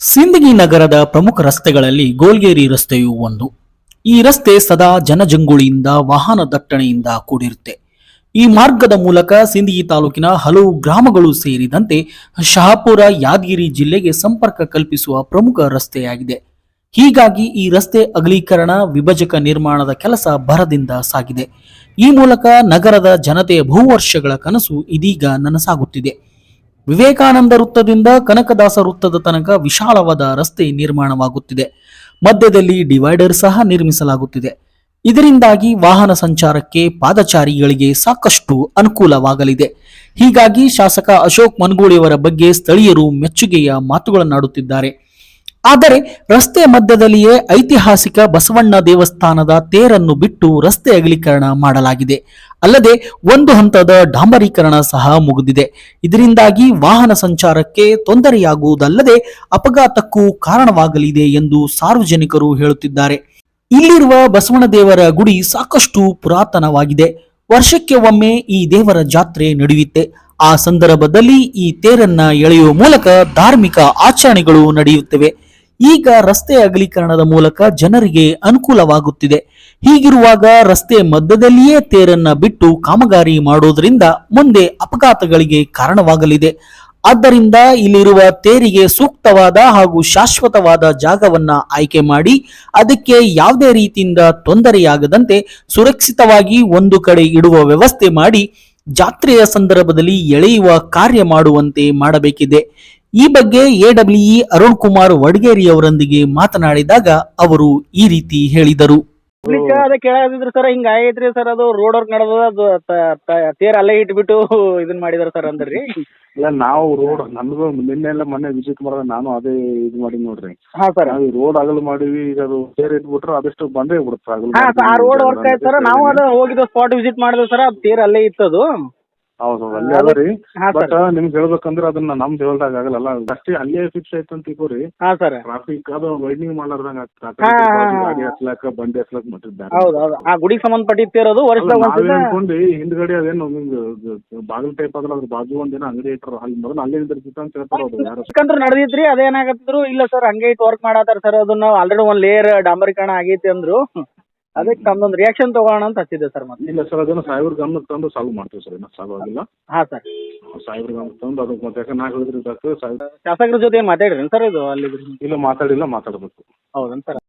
ಸಿಂದಗಿ ನಗರದ ಪ್ರಮುಖ ರಸ್ತೆಗಳಲ್ಲಿ ಗೋಲ್ಗೇರಿ ರಸ್ತೆಯು ಒಂದು. ಈ ರಸ್ತೆ ಸದಾ ಜನಜಂಗುಳಿಯಿಂದ, ವಾಹನ ದಟ್ಟಣೆಯಿಂದ ಕೂಡಿರುತ್ತೆ. ಈ ಮಾರ್ಗದ ಮೂಲಕ ಸಿಂದಗಿ ತಾಲೂಕಿನ ಹಲವು ಗ್ರಾಮಗಳು ಸೇರಿದಂತೆ ಶಹಾಪುರ, ಯಾದಗಿರಿ ಜಿಲ್ಲೆಗೆ ಸಂಪರ್ಕ ಕಲ್ಪಿಸುವ ಪ್ರಮುಖ ರಸ್ತೆಯಾಗಿದೆ. ಹೀಗಾಗಿ ಈ ರಸ್ತೆ ಅಗಲೀಕರಣ, ವಿಭಜಕ ನಿರ್ಮಾಣದ ಕೆಲಸ ಭರದಿಂದ ಸಾಗಿದೆ. ಈ ಮೂಲಕ ನಗರದ ಜನತೆಯ ಬಹುವರ್ಷಗಳ ಕನಸು ಇದೀಗ ನನಸಾಗುತ್ತಿದೆ. ವಿವೇಕಾನಂದ ವೃತ್ತದಿಂದ ಕನಕದಾಸ ವೃತ್ತದ ತನಕ ವಿಶಾಲವಾದ ರಸ್ತೆ ನಿರ್ಮಾಣವಾಗುತ್ತಿದೆ. ಮಧ್ಯದಲ್ಲಿ ಡಿವೈಡರ್ ಸಹ ನಿರ್ಮಿಸಲಾಗುತ್ತಿದೆ. ಇದರಿಂದಾಗಿ ವಾಹನ ಸಂಚಾರಕ್ಕೆ ಪಾದಚಾರಿಗಳಿಗೆ ಸಾಕಷ್ಟು ಅನುಕೂಲವಾಗಲಿದೆ. ಹೀಗಾಗಿ ಶಾಸಕ ಅಶೋಕ್ ಮನ್ಗೋಳಿಯವರ ಬಗ್ಗೆ ಸ್ಥಳೀಯರು ಮೆಚ್ಚುಗೆಯ ಮಾತುಗಳನ್ನಾಡುತ್ತಿದ್ದಾರೆ. ಆದರೆ ರಸ್ತೆ ಮಧ್ಯದಲ್ಲಿಯೇ ಐತಿಹಾಸಿಕ ಬಸವಣ್ಣ ದೇವಸ್ಥಾನದ ತೇರನ್ನು ಬಿಟ್ಟು ರಸ್ತೆ ಅಗಲೀಕರಣ ಮಾಡಲಾಗಿದೆ. ಅಲ್ಲದೆ ಒಂದು ಹಂತದ ಡಾಂಬರೀಕರಣ ಸಹ ಮುಗಿದಿದೆ. ಇದರಿಂದಾಗಿ ವಾಹನ ಸಂಚಾರಕ್ಕೆ ತೊಂದರೆಯಾಗುವುದಲ್ಲದೆ ಅಪಘಾತಕ್ಕೂ ಕಾರಣವಾಗಲಿದೆ ಎಂದು ಸಾರ್ವಜನಿಕರು ಹೇಳುತ್ತಿದ್ದಾರೆ. ಇಲ್ಲಿರುವ ಬಸವಣ್ಣ ದೇವರ ಗುಡಿ ಸಾಕಷ್ಟು ಪುರಾತನವಾಗಿದೆ. ವರ್ಷಕ್ಕೆ ಒಮ್ಮೆ ಈ ದೇವರ ಜಾತ್ರೆ ನಡೆಯುತ್ತೆ. ಆ ಸಂದರ್ಭದಲ್ಲಿ ಈ ತೇರನ್ನ ಎಳೆಯುವ ಮೂಲಕ ಧಾರ್ಮಿಕ ಆಚರಣೆಗಳು ನಡೆಯುತ್ತವೆ. ಈಗ ರಸ್ತೆ ಅಗಲೀಕರಣದ ಮೂಲಕ ಜನರಿಗೆ ಅನುಕೂಲವಾಗುತ್ತಿದೆ. ಹೀಗಿರುವಾಗ ರಸ್ತೆ ಮಧ್ಯದಲ್ಲಿಯೇ ತೇರನ್ನ ಬಿಟ್ಟು ಕಾಮಗಾರಿ ಮಾಡುವುದರಿಂದ ಮುಂದೆ ಅಪಘಾತಗಳಿಗೆ ಕಾರಣವಾಗಲಿದೆ. ಆದ್ದರಿಂದ ಇಲ್ಲಿರುವ ತೇರಿಗೆ ಸೂಕ್ತವಾದ ಹಾಗೂ ಶಾಶ್ವತವಾದ ಜಾಗವನ್ನ ಆಯ್ಕೆ ಮಾಡಿ ಅದಕ್ಕೆ ಯಾವುದೇ ರೀತಿಯಿಂದ ತೊಂದರೆಯಾಗದಂತೆ ಸುರಕ್ಷಿತವಾಗಿ ಒಂದು ಕಡೆ ಇಡುವ ವ್ಯವಸ್ಥೆ ಮಾಡಿ ಜಾತ್ರೆಯ ಸಂದರ್ಭದಲ್ಲಿ ಎಳೆಯುವ ಕಾರ್ಯ ಮಾಡುವಂತೆ ಮಾಡಬೇಕಿದೆ. ಈ ಬಗ್ಗೆ ಎಡಬ್ಲ್ಯೂಇ ಅರುಣ್ ಕುಮಾರ್ ವಡಗೇರಿ ಅವರೊಂದಿಗೆ ಮಾತನಾಡಿದಾಗ ಅವರು ಈ ರೀತಿ ಹೇಳಿದರು. ಪಬ್ಲಿಕ್ ಅದ ಕೇಳಾದಿದ್ರಿ ಸರ್ ಹಿಂಗ ಆಗೈತ್ರಿ ಸರ್ ಅದು ರೋಡ್ ವರ್ಕ್ ನಡೆದ ಅದು ತ- ತ- ತೇರ್ ಅಲ್ಲೇ ಇಟ್ಬಿಟ್ಟು ಇದನ್ ಮಾಡಿದಾರ ಸರ್ ಅಂದ್ರಿ. ಇಲ್ಲ ನಾವು ರೋಡ್ ನನ್ಗೂ ನಿನ್ನೆ ಎಲ್ಲ ಮೊನ್ನೆ ವಿಸಿಟ್ ಮಾಡಿದ್ರೆ ನಾನು ಅದೇ ಇದು ಮಾಡಿ ನೋಡ್ರಿ. ಹಾ ಸರ್. ನಾವು ರೋಡ್ ಅಗಲು ಮಾಡಿವಿ ಈಗ ಅದು ಸೇರ್ ಇಟ್ಬಿಟ್ರೆ ಅದಷ್ಟು ಬಂದೇ ಬಿಡುತ್ತೆ ಹಾ ಆ ರೋಡ್ ವರ್ಕ್ ಆಯ್ತು ಸರ್ ನಾವು ಅದ ಹೋಗಿದ್ದ ಸ್ಪಾಟ್ ವಿಸಿಟ್ ಮಾಡಿದ್ವಿ ಸರ್ ಅದು ತೇರ್ ಅಲ್ಲೇ ಇತ್ತದು. ಹೌದು ಅಲ್ಲೇ ಅದ ರೀ. ಹಾ ಬಟ್ ಸರ್. ನಿಮ್ಗೆ ಹೇಳ್ಬೇಕಂದ್ರೆ ಅದನ್ನ ನಮ್ದು ಹೇಳ್ದಾಗ ಆಗಲ್ಲ. ಅಷ್ಟೇ ಅಲ್ಲೇ ಫಿಕ್ಸ್ ಆಯ್ತು ಅಂತ ತಿಳ್ಕೊರಿ. ಹಾ ಸರ್. ಟ್ರಾಫಿಕ್ ಅದು ವೈಡ್ನಿಂಗ್ ಮಾಡ್ಲಾರ್ದಂಗ ಆಗ್ತದೆ ಹಾ. ಗಾಡಿ ಹಚ್ಲಾಕ ಬಂಡಿ ಹಚ್ಲಾಕ ಮಟ್ಟಿದ್ದಾರೆ ಹೌದು ಹೌದು. ಆ ಗುಡಿಗೆ ಸಂಬಂಧಪಟ್ಟಿದ್ ತೇರ್ ಅದು ವರ್ಷದಾಗ ನಾವೇ ಒಂದ್ಸಲ ಅನ್ಕೊಂಡು ಹಿಂದ್ಗಡೆ ಅದೇನು ನಿಮ್ಗೆ ಬಾಗಿಲು ಟೈಪ್ ಅದ್ರ ಅದ್ರ ಬಾಜು ಒಂದಿನ ಅಂಗಡಿ ಇಟ್ಟರು ಅಲ್ಲಿ ಮೊದಲು ಅಲ್ಲೇ ನಿಂದಿರ್ತಿತ್ತು ಅಂತ ಹೇಳ್ತಾರ ಅವ್ರು ಯಾರು? ನಡೆದಿತ್ರಿ ಅದೇನಾಗತ್ತಿದ್ರು? ಇಲ್ಲ ಸರ್ ಹಂಗೆ ಇಟ್ಟು ವರ್ಕ್ ಮಾಡತ್ತಾರ ಸರ್ ಅದನ್ನ ಆಲ್ರೆಡಿ ಒಂದ್ ಲೇಯರ್ ಡಾಂಬರೀಕರಣ ಆಗೈತಿ ಅಂದ್ರು. ಅದಕ್ಕೆ ತಮ್ದೊಂದು ರಿಯಾಕ್ಷನ್ ತಗೋಣ ಅಂತ ಹಚ್ಚಿದ್ದೆ ಸರ್ ಮತ್ತೆ. ಇಲ್ಲ ಸರ್ ಅದನ್ನ ಸಾಹೇಬ್ರ ಗಮನಕ್ಕೆ ತಂದು ಸಾಲ್ವ್ ಮಾಡ್ತೀವಿ ಸರ್ ಇನ್ನೂ ಸಾಲ್ವ್ ಆಗಿಲ್ಲ. ಹಾ ಸರ್. ಸಾಹೇಬ್ರ ಗಮನಕ್ಕೆ ತಂದು ಅದಕ್ಕೆ ಮತ್ತೆ ಯಾಕಂದ್ರೆ ನಾ ಹೇಳಿದ್ರೆ ಸಾಹೇಬ್ ಶಾಸಕರ ಜೊತೆ ಮಾತಾಡ್ರಿ ಮಾತಾಡಿರಿ ಸರ್ ಇದು ಅಲ್ಲಿ ಇಲ್ಲ ಮಾತಾಡಿಲ್ಲ ಮಾತಾಡಬೇಕು. ಹೌದನ್ ಸರ್?